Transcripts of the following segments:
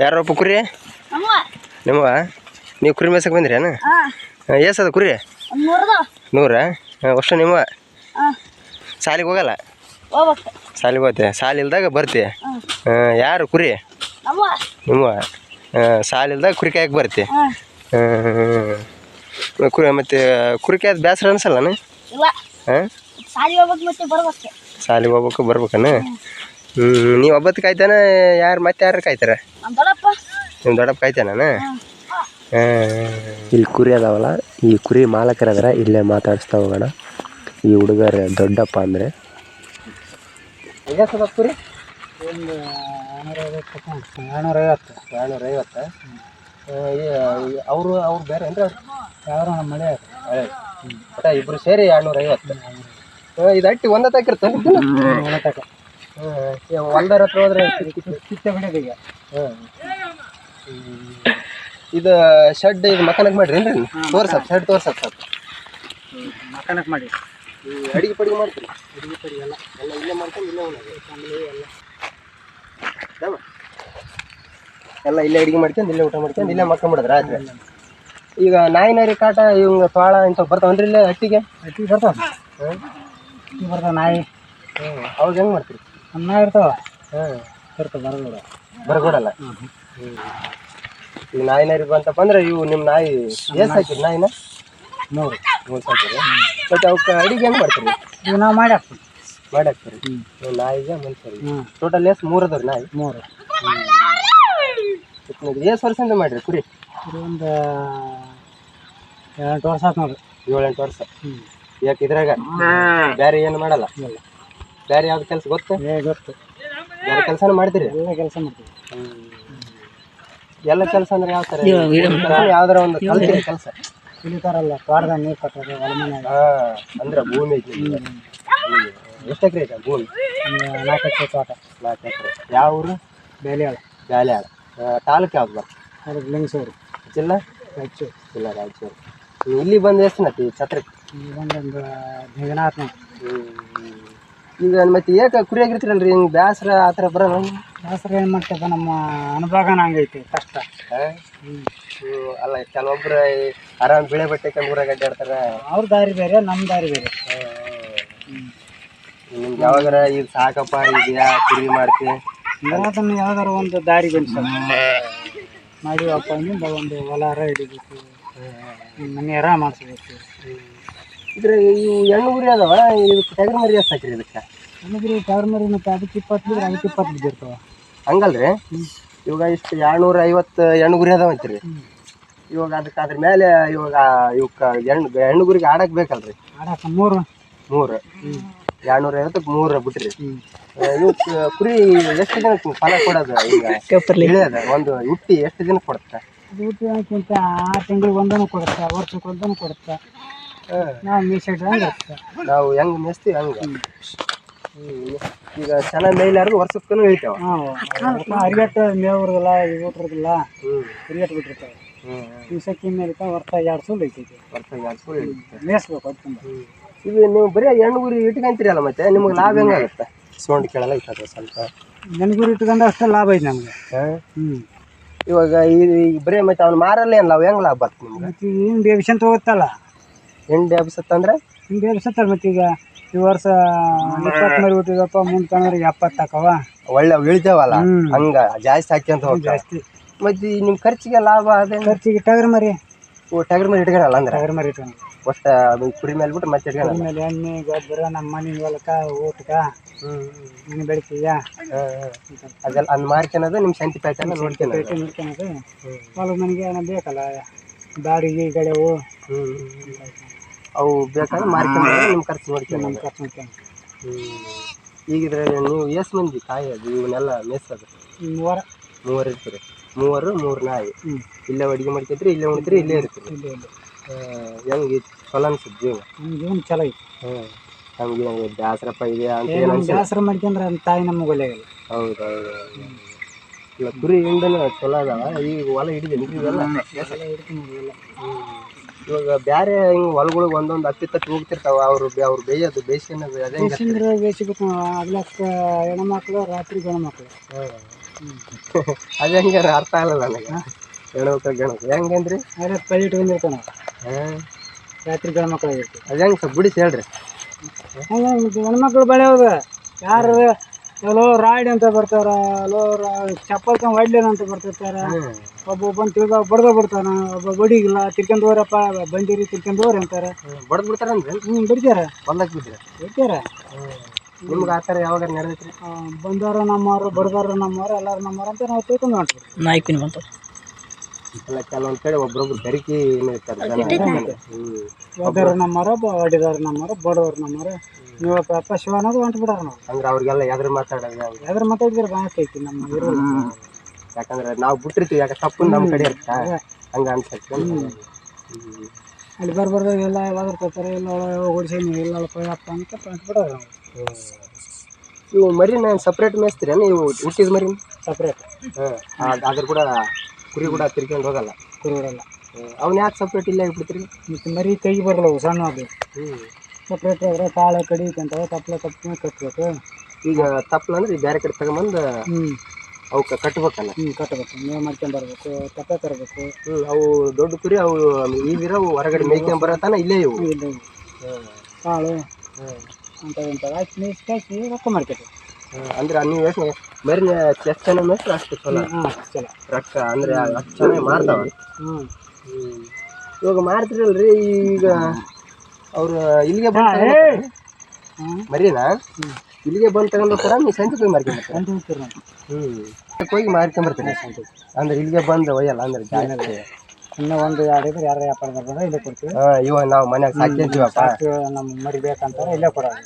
ಯಾರಪ್ಪ ಕುರಿ? ನಮ್ಮ ನಿಮ್ಮವ ನೀವು ಕುರಿ ಮೇಸಕ್ಕೆ ಬಂದ್ರೇನು ಹಾಂ. ಅದು ಕುರಿ? ನೂರಾ? ಅಷ್ಟು ನಿಮ್ಮವ ಸಾಲಿಗೆ ಹೋಗಲ್ಲ? ಸಾಲಿಗೆ ಹೋಗ್ತೆ? ಸಾಲಿ ಇಲ್ದಾಗ ಬರ್ತಿ? ಯಾರು ಕುರಿ? ನಮ್ಮ ನಿಮ್ಮವ ಸಾಲಿ ಇಲ್ದಾಗ ಕುರಿ ಕಾಯಕ್ಕೆ ಬರ್ತಿ? ಕುರಿ ಮತ್ತು ಕುರಿ ಕಾಯ್ದು ಬೇಸರ ಅನ್ಸಲ್ಲ ಹಾಂ? ಸಾಲಿಗೆ ಹೋಗ್ಬೇಕು ಬರ್ಬೇಕನ? ಹ್ಞೂ ನೀವು ಒಬ್ಬತ್ತು ಕಾಯ್ತಾನ? ಯಾರು ಮತ್ತೆ ಯಾರು ಕಾಯ್ತಾರ? ನಿಮ್ ದೊಡ್ಡಪ್ಪ. ನಿಮ್ಮ ದೊಡ್ಡಪ್ಪ ಕಾಯ್ತಾನ ಇಲ್ಲಿ ಕುರಿ ಅದಾವಲ್ಲ ಈ ಕುರಿ ಮಾಲಕರದ್ರ ಇಲ್ಲೇ ಮಾತಾಡಿಸ್ತಾ ಹೋಗೋಣ. ಈ ಹುಡುಗರ ದೊಡ್ಡಪ್ಪ ಅಂದರೆ. ಕುರಿ? ಒಂದು ಐವತ್ತು ಏಳ್ನೂರ ಐವತ್ತು ಅವರು ಅವ್ರು ಬೇರೆ ಅಂದ್ರೆ ಯಾರು ನಮ್ಮ ಮಳೆ ಒಟ್ಟ ಇಬ್ರು ಸೇರಿ ಏಳ್ನೂರ ಐವತ್ತು ಇದು ಅಟ್ಟಿ ಒಂದೇ ತಾಕಿರ್ತ ಹೊಲ್ದಾರ ಹತ್ರ ಹೋದ್ರೆ ಕಿತ್ತ ಬಿಡೋದು ಈಗ ಇದು ಶೆಡ್ ಇದು ಮಕಾನಕ್ಕೆ ಮಾಡ್ರಿ ಏನ್ರಿ ತೋರ್ಸ ಶೆಡ್ ತೋರ್ಸಪ್ಪ ಸರ್ ಮಕ್ಕಳಕ್ಕೆ ಮಾಡಿ ಅಡಿಗೆ ಪಡಿಗೆ ಮಾಡ್ತೀರಿ? ಅಡಿಗೆ ಪಡಿಗೆ ಎಲ್ಲ. ಎಲ್ಲ ಇಲ್ಲೇ ಮಾಡ್ಕೊಂಡು ಇಲ್ಲೇ ಉಣ್ಣೋದು. ಎಲ್ಲ. ಇಲ್ಲೇ ಅಡಿಗೆ ಮಾಡ್ಕೊಂಡು ಇಲ್ಲೇ ಊಟ ಮಾಡ್ಕೊಂಡು ಇಲ್ಲೇ ಮಕ್ಕೊಂಬಿಡೋದು ರಾತ್ರಿ. ಈಗ ನಾಯಿ ನರಿ ಕಾಟ ಇವಂಗ ತೋಳ ಇಂಥ ಬರ್ತಾವನ್ರಿ ಇಲ್ಲೇ ಹಟ್ಟಿಗೆ? ಹಟ್ಟಿಗೆ ಬರ್ತಾವ. ಹ್ಞೂ ಬರ್ತಾವ ನಾಯಿ. ಅವಾಗ ಹೆಂಗೆ ಮಾಡ್ತೀರಿ? ನಾಯಿ ಇರ್ತಾವ ಹಾಂ ಬರ್ತಾವ ಬರಗೋಡ. ಬರಗೊಡಲ್ಲ? ಈ ನಾಯಿ ನರಿ ಬಂತಪ್ಪ ಅಂದ್ರೆ ಇವು ನಿಮ್ಮ ನಾಯಿ ಏಸ್ ಹಾಕಿರಿ ನಾಯಿನ? ಸಾಕಿರಿ ಮತ್ತೆ ಅವಕ್ಕೆ ಅಡಿಗೆ ಹೆಂಗೆ ಮಾಡ್ತೀರಿ? ನಾವು ಮಾಡಿ ಹಾಕ್ತೀವಿ. ಮಾಡಿ ಹಾಕ್ತೀರಿ ನೀವು ನಾಯಿಗೆ ಮನುಷ್ಯರಿ ಹ್ಞೂ ಟೋಟಲ್ ಎಷ್ಟು ಮೂರು ಅದಾವ್ರಿ ನಾಯಿ? ಮೂರು. ಎಷ್ಟು ವರ್ಷದಿಂದ ಮಾಡ್ರಿ ಕುರಿ? ಒಂದು ಎಂಟು ವರ್ಷ ಆಯ್ತು ನೋಡ್ರಿ. ಏಳೆಂಟು ವರ್ಷ. ಯಾಕೆ ಇದ್ರಾಗ? ಬೇರೆ ಏನು ಮಾಡಲ್ಲ? ಬೇರೆ ಯಾವ್ದು ಕೆಲಸ ಗೊತ್ತು? ಏ ಗೊತ್ತು. ಬೇರೆ ಕೆಲಸನ ಮಾಡ್ತೀರಿ? ಎಲ್ಲ ಕೆಲಸ ಮಾಡ್ತೀವಿ. ಎಲ್ಲ ಕೆಲಸ ಅಂದ್ರೆ ಯಾವ ಥರ ಯಾವ್ದಾರ ಒಂದು ಕಲ್ತಿರಿ ಕೆಲಸ? ಇಳಿತಾರಲ್ಲ ತೋಟದಾಗ ನೀರು ಕಟ್ಟೋದು ಹೊಲ ಅಂದ್ರೆ ಭೂಮಿ ಐತಿ ನಿಮ್ದು. ಹ್ಮ್. ಎಷ್ಟು ಎಕರೆ ಐತೆ ಭೂಮಿ? ಒಂದು ನಾಲ್ಕು ಎಕರೆ ತೋಟ. ನಾಲ್ಕು ಎಕರೆ. ಯಾವ ಊರು? ಬೇಲಿಯಾಳ. ತಾಲೂಕು ಯಾವ್ದು ಬರ್ತದೆ ಅದು ಲಿಂಗಸೂರು. ಜಿಲ್ಲಾ? ರಾಯಚೂರು. ಜಿಲ್ಲಾ ರಾಯಚೂರು. ನೀವು ಇಲ್ಲಿ ಬಂದು ಎಷ್ಟು ನತಿ ಛತ್ರಕ್ಕೆ? ದಿನ ನೋಡಿ. ಈಗ ಮತ್ತೆ ಏಕ ಕುರಿಯಾಗಿರ್ತೀರಲ್ರಿ ಹಿಂಗೆ ಬ್ಯಾಸ್ರ ಆ ಥರ ಬರೋಲ್ಲ? ಹೆಸರು ಏನು ಮಾಡ್ತಪ್ಪ ನಮ್ಮ ಅನುಭವನ ಹಂಗೈತಿ ಕಷ್ಟ. ಅಲ್ಲ ಕೆಲವೊಬ್ರು ಆರಾಮ್ ಬಿಳೆ ಬಟ್ಟೆ ಕಂಗೂರಾಗ ಅಡ್ಡಾಡ್ತಾರ. ಅವ್ರ ದಾರಿ ಬೇರೆ ನಮ್ಮ ದಾರಿ ಬೇರೆ. ನಿಮ್ಗೆ ಯಾವಾಗಾರ ಈಗ ಸಾಕಪ್ಪ ಇದೆಯಾ ಕುರಿ ಮಾಡ್ತಿ ಅದನ್ನು ಯಾವ್ದಾರ ಒಂದು ದಾರಿ ಬೆನ್ಸ ಮಾಡಿವಪ್ಪ ಒಂದು ಒಂದು ಹೊಲಾರ ಹಿಡಿಬೇಕು ಮನೆಯರ ಮಾಡಿಸ್ಬೇಕು. ಇದ್ರ ಇವು ಹೆಣ್ಣು ಗುರಿ ಅದಾವ ಇದಕ್ಕೆ ಟಗರ್ ಮರಿ ಎಷ್ಟು ಹಾಕಿರಿ ಇದಕ್ಕೆ? ನಮಗ್ರಿ ಟವರ್ ಮರಿ ಮತ್ತೆ ಅದಕ್ಕೆ ಇಪ್ಪತ್ತು ಬಿದ್ರೆ ಅದಕ್ಕೆ ಇಪ್ಪತ್ತು ಬಿದ್ದಿರ್ತಾವ ಹಂಗಲ್ರಿ? ಇವಾಗ ಇಷ್ಟು ಏಳ್ನೂರ ಐವತ್ತು ಎಣ್ಣು ಗುರಿ ಅದಾವ ಅಂತೀರಿ. ಇವಾಗ ಅದಕ್ಕೆ ಅದ್ರ ಮೇಲೆ ಇವಾಗ ಇವಕ್ಕ ಎಣ್ಣು ಹೆಣ್ಣು ಗುರಿಗೆ ಆಡಕ್ ಬೇಕಲ್ರಿ? ಆಡಕ್ಕೆ ಮೂರು. ಮೂರು. ಎರಡ್ನೂರ ಐವತ್ತಕ್ಕೆ ಮೂರು ಬಿಟ್ರಿ. ಇವಕ್ಕೆ ಕುರಿ ಎಷ್ಟು ದಿನಕ್ಕೆ ಫಲ ಕೊಡೋದು ಈಗ? ಒಂದು ಹುಟ್ಟಿ ಎಷ್ಟು ದಿನಕ್ಕೆ ಕೊಡುತ್ತೆ? ಹುಟ್ಟಿ ಆರು ತಿಂಗಳಿಗೆ ಒಂದನ್ನು ಕೊಡುತ್ತೆ ವರ್ಷಕ್ಕೆ ಒಂದನ್ನು ಕೊಡುತ್ತೆ. ನಾವು ಮೀಸೆಟ್ ನಾವು ಹೆಂಗ್ ಮೇಸ್ತೀವಿ ಹಂಗ. ಈಗ ಚೆನ್ನಾಗಿ ಮೇಯ್ಲಾರ್ದು ವರ್ಷಕ್ಕೂ ಇಳಿತಾವ ಹಾಂ. ಅರಿಗಟ್ಟು ಮೇವು ಇರೋದಿಲ್ಲ ಇದು ಇರೋದಿಲ್ಲ ಹ್ಮ್. ಅರಿಗಟ್ಟು ಬಿಟ್ಟಿರ್ತಾವೆ. ದಿವ್ಸಕ್ಕೆ ಮೇಲೆ ವರ್ಷ ಎರಡು ಸಲ ಐತೈತಿ ವರ್ಷ ಎರಡು ಸುಳ್ಳು ಮೇಯಿಸ್ಬೇಕು ಅದಕ್ಕಿಂತ ಈಗ ನೀವು ಬರೀ ಹೆಣ್ಣು ಗುರಿ ಇಟ್ಕೊಂತೀರಲ್ಲ ಮತ್ತೆ? ನಿಮ್ಗೆ ಲಾಭ ಹೆಂಗಾಗುತ್ತೆ ಸೌಂಡ್ ಕೇಳಲ್ಲ ಇರ್ತದೆ ಸ್ವಲ್ಪ. ನೆನಗುರಿ ಇಟ್ಕೊಂಡು ಅಷ್ಟೇ ಲಾಭ ಐತೆ ನಮಗೆ. ಹಾ? ಹ್ಞೂ ಇವಾಗ ಈ ಬರೀ ಮತ್ತೆ ಅವ್ನು ಮಾರಲ್ಲ ಏನು ಲಾಭ ಹೆಂಗ್ ಲಾಭ ಬರ್ತದೆ ನಿಮ್ಗೆ? ಏನು ಬೇಬಿಸಂತ ಹೋಗುತ್ತಲ್ಲ ಹಬ್ಸತ್ತಂದ್ರೆ ಹಿಂಗೆ ಬೇಬಿಸತ್ತಲ್ಲ ಮತ್ತೆ ಈಗ ಈ ವರ್ಷ ಇಪ್ಪತ್ತು ಮರಿ ಹುಟ್ಟಿದಪ್ಪ ಮುಂದೆ ತಂದ್ರೆ ಎಪ್ಪತ್ತು ಹಾಕವ. ಒಳ್ಳೆ ಇಳಿತಾವಲ್ಲ. ಹಂಗ ಜಾಸ್ತಿ ಹಾಕ್ಯಂತ ಹೋಗಿ ಜಾಸ್ತಿ. ಮತ್ತೆ ನಿಮ್ಮ ನಿಮ್ ಖರ್ಚಿಗೆ ಲಾಭ ಅದೇ ಖರ್ಚಿಗೆ ಟಗರ್ ಮರಿ. ಓ ಟಗರ್ ಮರಿ ಇಟ್ಕೊಳಲ್ಲ ಅಂದ್ರೆ? ಟಗರ್ ಮರಿ ಇಟ್ಕೊಂಡು. ಒಟ್ಟು ಅದು ಕುರಿ ಮೇಲೆ ಬಿಟ್ಟು ಮತ್ತೆ ಇಟ್ಕೊಳಲ್ಲ ಮೇಲೆ ಎಣ್ಣೆ ಗೊಬ್ಬರ ನಮ್ಮ ಮನೆ ಹೊಲಕ್ಕ ಊಟಕ್ಕ. ಹ್ಮ್ ಮನೆ ಬೆಳಿತೀಯ. ಅದೆಲ್ಲ ಅದ್ ಮಾರ್ಕೊಳೋದು ನಿಮ್ಮ ಸಂತಿ ಪ್ಯಾಟರ್ನ ನೋಡ್ಕೊಳೋದು ನೋಡ್ಕೊಳೋದು ಹೊಲದ ಮನೆಗೆ ಏನೋ ಬೇಕಲ್ಲ ಬಾಡಿಗೆ ಗಡೆವು. ಹ್ಮ್. ಅವು ಬೇಕಾದ್ರೆ ಮಾರ್ಕೆಟ್ ನಿಮ್ಮ ಖರ್ಚು ನೋಡ್ಕೊಂಡು ನಮ್ಮ ಖರ್ಚು ನೋಡ್ಕೊಂಡು ಈಗಿದ್ರೆ ನೀವು ಎಷ್ಟು ಮಂದಿ ಕಾಯೋದು ಇವನ್ನೆಲ್ಲ ಮೇಯ್ಸೋದು ಮೂವರ. ಮೂವರು ಇರ್ತೀರಿ ಮೂವರು ಮೂರು ನಾಯಿ. ಹ್ಞೂ ಇಲ್ಲೇ ಅಡಿಗೆ ಮಾಡ್ಕೊತೀರಿ ಇಲ್ಲೇ ಉಣ್ತೀರಿ ಇಲ್ಲೇ ಇರ್ತೀರಿ. ಇಲ್ಲೇ ಇಲ್ಲಿ ಹೆಂಗೆ ಚಲೋ ಅನ್ಸುತ್ತೆ ಜೀವ ಜೀವನ ಚಲೋ ಐತಿ. ಹ್ಮ್. ನಮ್ಗೆ ನಮಗೆ ಬೇಸರಪ್ಪ ಇದೆ ಅಂತ ಏನು ನಮ್ಮ ಅನ್ಸಿಲ್ಲ? ಬೇಸರ ಮಾಡ್ಕೊಂಡ್ರೆ ನಮ್ಮ ತಾಯಿ ನಮಗೆ ಒಳ್ಳೆಯಲ್ಲ ಹೌದು ಹೌದು ಇಲ್ಲ ಕುರಿ ಹಿಂದನ ಚಲೋ ಅದಾವ ಈಗ ಹೊಲ ಎಲ್ಲ ಹಿಡ್ಕೊಂಡು ಎಲ್ಲ ಇವಾಗ ಬ್ಯಾರೆ ಹಿಂಗ್ ಹೊಲಗಳಿಗೆ ಒಂದೊಂದು ಹತ್ತಿ ತತ್ತಿ ಹೋಗ್ತಿರ್ತಾವ ಅವ್ರು ಅವ್ರು ಬೇಯೋದು ಬೇಸಿನ ಅದೇ ಹೆಂಗೆ ಬೇಸಿಂದ್ರೆ ಆಗ್ಲಕ್ಕ ಹೆಣ್ಮಕ್ಳು ರಾತ್ರಿ ಗಣಮಕ್ಳು ಅದೇ ಹೆಂಗಾರ ಅರ್ಥ ಆಗಲ್ಲ ನನಗೆ. ಹೆಣ್ಮಕ್ಳು ಗಣಮಕ್ಳು ಹೆಂಗಂದ್ರಿ ಅದೇ ಪೈ ಇಟ್ಕೊಂಡಿರ್ತಾನ ರಾತ್ರಿ ಗಣಮಕ್ಳು ಆಗಿರ್ತೀವಿ. ಅದೇ ಹೆಂಗೆ ಸ್ವಲ್ಪ ಬಿಡಿಸಿ ಹೇಳ್ರಿ. ಹಂಗೆ ಹೆಣ್ಮಕ್ಳು ಬೆಳೆಯೋದು. ಯಾರು ಎಲ್ಲೋ ರಾಯ್ಡ್ ಅಂತ ಬರ್ತಾರ ಎಲ್ಲೋ ಚಪ್ಪಲ್ ಕಂಡ್ ಹೊಡ್ಲಿಲ್ಲ ಅಂತ ಬರ್ತಿರ್ತಾರ. ಒಬ್ಬ ಒಬ್ಬನ್ ತಿಳ್ದ ಬಡ್ದ ಬಿಡ್ತಾನ ಒಬ್ಬ ಬಡಿಗಿಲ್ಲ ತಿರ್ಕೊಂಡ್ ಹೋರಪ್ಪ ಬಂದಿರಿ ತಿರ್ಕೊಂಡ್ ಹೋರಿ ಅಂತಾರ. ಬಡ್ದು ಬಿಡ್ತಾರನ್ರಿ ಹ್ಞೂ ಬಿಡ್ತಾರ ಹೊಲಕ್ಕೆ ಬಿದ್ರಿ ಬಿಡ್ತಾರ ನಿಮ್ಗೆ ಆ ಥರ ಯಾವಾಗ ನಡೆದೈತ್ರಿ? ಬಂದವರು ನಮ್ಮವರು ನಮ್ಮವ್ರು ನಮ್ಮವರು ಎಲ್ಲಾರು ನಮ್ಮವ್ರು ಅಂತ ನಾವು ತಿಳ್ಕೊಂಡು ಮಾಡ್ತೀವಿ ನಾಯ್ಕಿನ ಬಂತು ಇಲ್ಲ ಕೆಲವೊಂದು ಕಡೆ ಒಬ್ರೊಬ್ರು ಬೆರಕಿ ಏನು ಇರ್ತಾರೆ ಓದೋರು ನಮ್ಮವ್ರು ಹೊಡಿದವ್ರು ನಮ್ಮವ್ರು ಬಡವ್ರು ನಮ್ಮವ್ರು. ನೀವು ಅಪ್ಪ ಶಿವ ಅನ್ನೋದು ಹೊಂಟು ಬಿಡೋರು ನಾವು. ಅಂದ್ರೆ ಅವ್ರಿಗೆಲ್ಲ ಎದ್ರ ಮಾತಾಡೋದು ಯಾವ್ದ್ರ ಮಾತಾಡಿದ್ರೆ ಬಾಕೈತಿ ಐತಿ ನಮ್ಮ ಇರೋಲ್ಲ ಯಾಕಂದ್ರೆ ನಾವು ಬಿಟ್ಟಿರ್ತೀವಿ ಯಾಕೆ ತಪ್ಪು ನಮ್ಮ ಕಡೆ ಇರ್ತಾ. ಹಂಗ ಅನ್ಸತ್ತೆ. ಅಲ್ಲಿ ಬರ್ಬಾರ್ದು ಎಲ್ಲ ಯಾವಾಗ ತರ್ತಾರೆ ಇಲ್ಲ ಓಡಿಸಿ ಇಲ್ಲ ಅಪ್ಪ ಅಂತ ಬಿಡೋದು ಇವು ಮರಿ ನಾನು ಸಪ್ರೇಟ್ ಮೇಯಿಸ್ತೀರ? ನೀವು ಹುಟ್ಟಿದ ಮರಿ ಸಪ್ರೇಟ್ ಹಾಂ ಅದ್ರ ಕೂಡ ಕುರಿ ಕೂಡ ತಿರ್ಕೊಂಡು ಹೋಗಲ್ಲ. ಕುರುಡಲ್ಲ ಅವ್ನ ಯಾಕೆ ಸಪ್ರೇಟ್ ಇಲ್ಲ ಆಗಿಬಿಡ್ತೀರಿ? ಮತ್ತು ಮರಿ ಕೈಗೆ ಬರಲ್ಲ ಅವು ಸಣ್ಣ ಅದು ಹ್ಞೂ ಸಪ್ರೇಟ್ ಆದ್ರೆ ಕಾಳು ಕಡಿಕಂತಾವೆ ತಪ್ಪಲೆ ತಪ್ಪನೆ ಕಟ್ಬೇಕು. ಈಗ ತಪ್ಪಲ ಅಂದ್ರೆ ಬೇರೆ ಕಡೆ ತಗೊಂಬಂದು ಅವಕ್ಕೆ ಕಟ್ಬೇಕಲ್ಲ? ಹ್ಞೂ ಕಟ್ಟಬೇಕು ಮೇವು ಮಾಡ್ಕೊಂಡ್ ಬರಬೇಕು ತಪ್ಪೆ ತರಬೇಕು. ಹ್ಞೂ ಅವು ದೊಡ್ಡ ಕುರಿ ಅವು ಈಗಿರೋ ಹೊರಗಡೆ ಮೇಯ್ಕೊಂಡ್ ಬರತ್ತಾನ ಇಲ್ಲೇ ಇವು. ಇಲ್ಲಿ ಕಾಳು ಅಂತ ಇಂಥ ಹಾಕಿ ಮೇಯ್ಸಿ ಕಾಯಿಸಿ ರೊಕ್ಕ ಮಾಡ್ಕೊತೀವಿ. ಅಂದ್ರೆ ನೀವು ಎಷ್ಟು ಮರಿನ ಎಷ್ಟು ಚೆನ್ನಾಗಿ ಮೇಯ್ಸ್ರು ಅಷ್ಟು ಚಲೋ? ಹಾಂ ಚಲೋ. ರೊಕ್ಕ ಅಂದ್ರೆ ಅಷ್ಟು ಚೆನ್ನಾಗಿ ಮಾರ್ತಾವ? ಹ್ಞೂ ಇವಾಗ ಮಾಡ್ತಿರಲ್ರಿ ಈಗ ಅವ್ರು ಇಲ್ಲಿಗೆ ಮರಿನಾ? ಇಲ್ಲಿಗೆ ಬಂದು ತಗೊಂಡೋಗ್ತಾರ ನೀವು ಸಂಜೆ ಹೋಗಿ ಮಾರ್ಕೊಂಡ್ಬರ್ತಾರ ಅಂತ ಹೋಗ್ತೀರಿ? ನಾವು ಹ್ಞೂ ಹೋಗಿ ಮಾರ್ಕೊಂಡ್ಬರ್ತೀನಿ ಅಂದ್ರೆ ಇಲ್ಲಿಗೆ ಬಂದು ಒಯ್ಯಲ್ಲ ಅಂದ್ರೆ ಜಾಸ್ತಿ. ಇನ್ನೂ ಒಂದು ಎರಡು ಇದ್ರೆ ಯಾರು ವ್ಯಾಪಾರ ಬಂದ್ರೆ ಇಲ್ಲೇ ಕೊಡ್ತೀವಿ. ಹಾ ಇವಾಗ ನಾವು ಮನ್ಯಾಗ ಸಾಕಿರ್ತೀವಪ್ಪ ಸಾಕು ನಮ್ಮ ಮರಿ ಬೇಕಂತಾರೆ ಇಲ್ಲೇ ಕೊಡೋದು.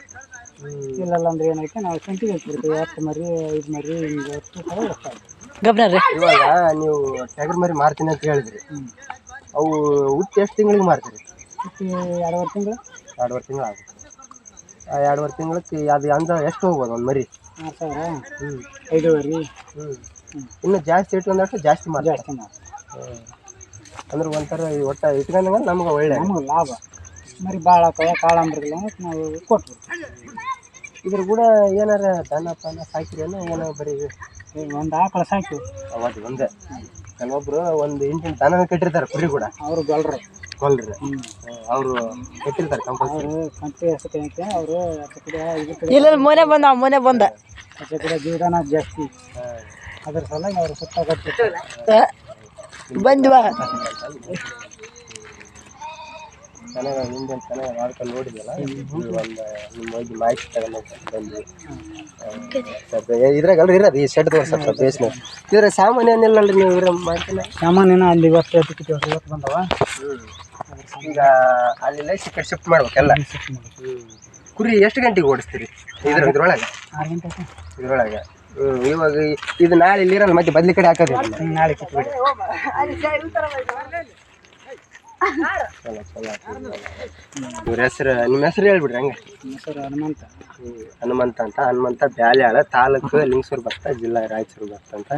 ಇಲ್ಲಲ್ಲ ಅಂದ್ರೆ ಏನೈತೆ ನಾವು ಸಂತೆಗೆ ಕೊಡ್ತೀವಿ. ಹತ್ತು ಮರಿ ಐದು ಮರಿ ಹಿಂಗೆ ಹತ್ತು ಎಷ್ಟಾಗುತ್ತೆ ಇವಾಗ ನೀವು ಟಗರ್ ಮರಿ ಮಾರ್ತೀನಿ ಅಂತ ಹೇಳಿದ್ರಿ. ಅವು ಹುಟ್ಟು ಎಷ್ಟು ತಿಂಗಳಿಗೆ ಮಾರ್ತೀರಿ? ಎರಡು ಎರಡುವರೆ ತಿಂಗಳು. ಎರಡುವರೆ ತಿಂಗಳು ಆಗುತ್ತೆ ಎರಡುವರೆ ತಿಂಗಳಕ್ಕೆ ಅದು ಅಂದ ಎಷ್ಟು ಹೋಗ್ಬೋದು ಒಂದು ಮರಿ? ಆರು ಸಾವಿರ ಹ್ಞೂ ಐದೂವರೆ. ಹ್ಞೂ ಇನ್ನು ಜಾಸ್ತಿ ಇಟ್ಕೊಂಡಷ್ಟು ಜಾಸ್ತಿ ಜಾಸ್ತಿ ಮಾಡಿ ಅಂದ್ರೆ ಒಂಥರ ಈ ಒಟ್ಟ ಇಟ್ಕೊಂಡಂಗ ನಮ್ಗೆ ಒಳ್ಳೆ. ನಮಗೆ ಲಾಭ. ಮರಿ ಭಾಳ ಅಂತ ನಾವು ಕೊಟ್ಟು ಇದ್ರ ಕೂಡ ಏನಾರ ದನ ಪನ ಸಾಕಿರೇನೋ ಏನೋ ಬರೀ ಒಂದು ಆಕಳ ಸಾಕಿ. ಅವತ್ತು ಒಂದೇ. ಕೆಲವೊಬ್ರು ಒಂದು ಇಂಟಿನ ದನ ಕಟ್ಟಿರ್ತಾರೆ ಕುರಿ ಕೂಡ. ಅವರು ಗೊಲ್ರು ಕೊಲ್ರಿ. ಅವರು ಕಟ್ಟಿರ್ತಾರೆ ಕಂಪಲ್ಸರಿ ಅವರು ಕಂಟಿ ಐತೆ ಅವರು ಆಚೆ ಕಡೆ ಇಲ್ಲ ಮೊನೆ ಬಂದ ಮೊನೆ ಬಂದ. ಆಚೆ ಕಡೆ ಜೀವದಾನ ಜಾಸ್ತಿ. ಅದ್ರ ಸಲುವಾಗಿ ಅವರು ಸುತ್ತ ಕಟ್ಟಿ ಬಂದ್ವಾ ಚೆನ್ನಾಗಿ ಚೆನ್ನಾಗಿ ಮಾಡ್ಕೊಂಡು ನೋಡಿದ್ವಲ್ಲ ಒಂದು ನಿಮ್ಮ ಹೋಗಿ ಮಾಹಿತಿ ತಗೊಂಡು ಸ್ವಲ್ಪ ಇದ್ರಾಗಲ್ರಿ ಇರೋದು ಈ ಶೆಡ್ ತೋರ್ಸ ಸ್ವಲ್ಪ ಬೇಸ್ನ ಇದ್ರ ಸಾಮಾನ್ಯ ಏನಿಲ್ಲಲ್ರಿ ನೀವು ಇದ್ರ ಮಾಡ್ತೀನಿ ಸಾಮಾನ್ಯನ ಅಲ್ಲಿ ಇವತ್ತು ಇವತ್ತು ಬಂದವ. ಈಗ ಅಲ್ಲಿ ಲೈಸ್ ಕಡೆ ಶಿಫ್ಟ್ ಮಾಡ್ಬೇಕೆಲ್ಲ? ಕುರಿ ಎಷ್ಟು ಗಂಟೆಗೆ ಓಡಿಸ್ತೀರಿ? ಇದ್ರ ಇದ್ರೊಳಗೆ. ಇದ್ರೊಳಗೆ. ಹ್ಞೂ ಇವಾಗ ಈ- ಇದು ನಾಳೆ ಇಲ್ಲಿ ಇರಲ್ಲ ಮತ್ತೆ ಬದ್ಲಿ ಕಡೆ ಹಾಕೋದಿಲ್ಲ ಹ್ಮ್, ನಾಳೆ ಕಿತ್ಬಿಡಿ ಇವ್ರ ಹೆಸರು ನಿಮ್ಮ ಹೆಸರು ಹೇಳ್ಬಿಡ್ರಿ ಹಂಗೆ. ಹೆಸರು ಹನುಮಂತ. ಹನುಮಂತ ಅಂತ. ಹನುಮಂತ ಬ್ಯಾಲ್ಯಾಳ ತಾಲೂಕು ಲಿಂಗಸೂರು ಬರ್ತಾ ಜಿಲ್ಲಾ ರಾಯಚೂರು ಬರ್ತಂತ